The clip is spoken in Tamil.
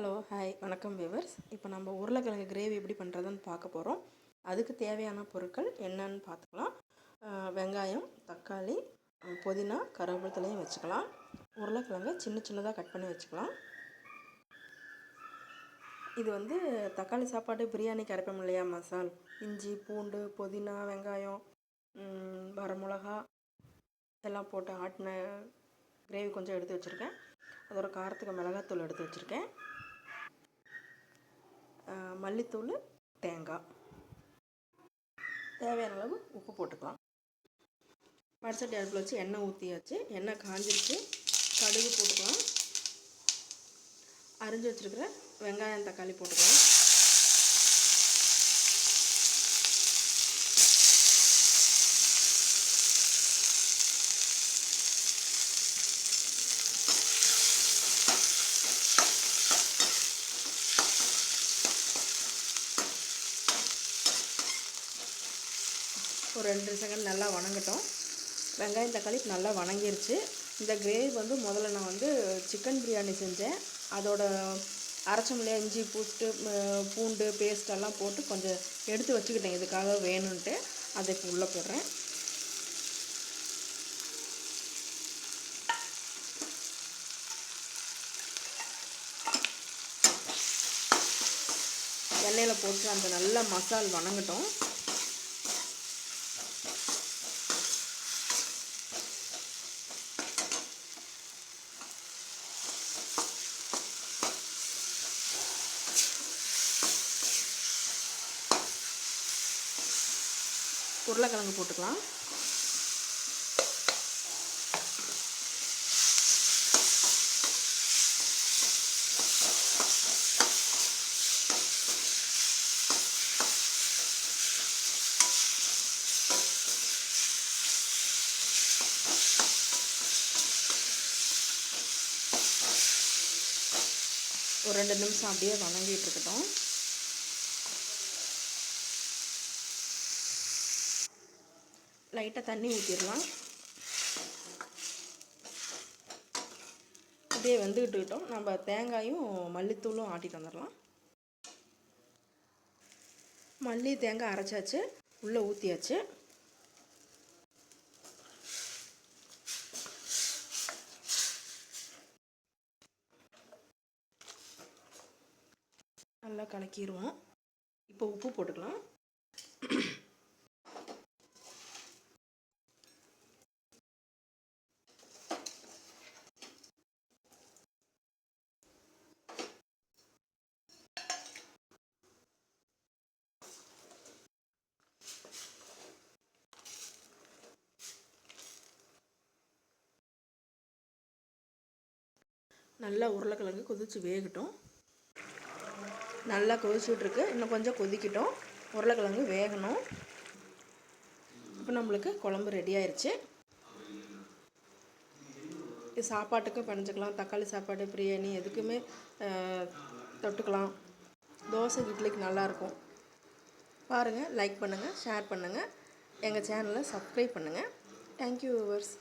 Hello hi. வணக்கம் வியூவர்ஸ் இப்போ நம்ம உருளைக்கிழங்கு கிரேவி எப்படி பண்ணுறதுன்னு பார்க்க போகிறோம் அதுக்கு தேவையான பொருட்கள் என்னன்னு பார்த்துக்கலாம். வெங்காயம் தக்காளி புதினா கருவேப்பிலையும் வச்சுக்கலாம். உருளைக்கிழங்கை சின்ன சின்னதாக கட் பண்ணி வச்சுக்கலாம். இது வந்து தக்காளி சாப்பாடு பிரியாணிக்கு அரைப்போம் இல்லையா மசால். இஞ்சி பூண்டு புதினா வெங்காயம் வரமிளகா எல்லாம் போட்டு ஆட்டின கிரேவி கொஞ்சம் எடுத்து வச்சுருக்கேன். அதோட காரத்துக்கு மிளகாத்தூள் எடுத்து வச்சுருக்கேன். மல்லித்தூள் தேங்காய் தேவையான அளவு உப்பு போட்டுக்கலாம். வடசட்டி அடுப்பில் வச்சு எண்ணெய் ஊற்றியாச்சு எண்ணெய் காஞ்சிருச்சு. கடுகு போட்டுக்கலாம். அரிஞ்சு வச்சுருக்கிற வெங்காயம் தக்காளி போட்டுக்கலாம். ஒரு ரெண்டு செகண்ட் நல்லா வணங்கட்டும். வெங்காயம் தக்காளி நல்லா வணங்கிருச்சு. இந்த கிரேவி வந்து முதல்ல நான் வந்து சிக்கன் பிரியாணி செஞ்சேன். அதோட அரைச்சமில்லையா இஞ்சி பூஸ்ட்டு பூண்டு பேஸ்ட் எல்லாம் போட்டு கொஞ்சம் எடுத்து வச்சுக்கிட்டேன். இதுக்காக வேணும்ன்ட்டு அதை இப்போ உள்ளே போடுறேன். எண்ணெயில் போட்டு அந்த நல்ல மசால் வணங்கட்டும். உருளைக்கிழங்கு போட்டுக்கலாம். ஒரு ரெண்டு நிமிஷம் அப்படியே வணங்கிட்டு இருக்கட்டும். லைட்டாக தண்ணி ஊற்றிடலாம் அப்படியே வெந்துக்கிட்டுக்கிட்டோம் நம்ம தேங்காயும் மல்லித்தூளும் ஆட்டிட்டு வந்துடலாம். மல்லி தேங்காய் அரைச்சாச்சு. உள்ளே ஊற்றியாச்சு நல்லா கலக்கிடுவோம் இப்போ உப்பு போட்டுக்கலாம். நல்லா உருளைக்கிழங்கு கொதிச்சு வேகட்டும். நல்லா கொதிச்சுட்ருக்கு இன்னும் கொஞ்சம் கொதிக்கட்டும். உருளைக்கிழங்கு வேகணும். இப்போ நம்மளுக்கு குழம்பு ரெடி ஆயிடுச்சு இது சாப்பாட்டுக்கும் பிணைஞ்சிக்கலாம் தக்காளி சாப்பாடு பிரியாணி எதுக்குமே தொட்டுக்கலாம். தோசை இட்லிக்கு நல்லாயிருக்கும் பாருங்கள் லைக் பண்ணுங்கள் ஷேர் பண்ணுங்கள் எங்கள் சேனலை சப்ஸ்கிரைப் பண்ணுங்கள் தேங்க்யூ வியூவர்ஸ்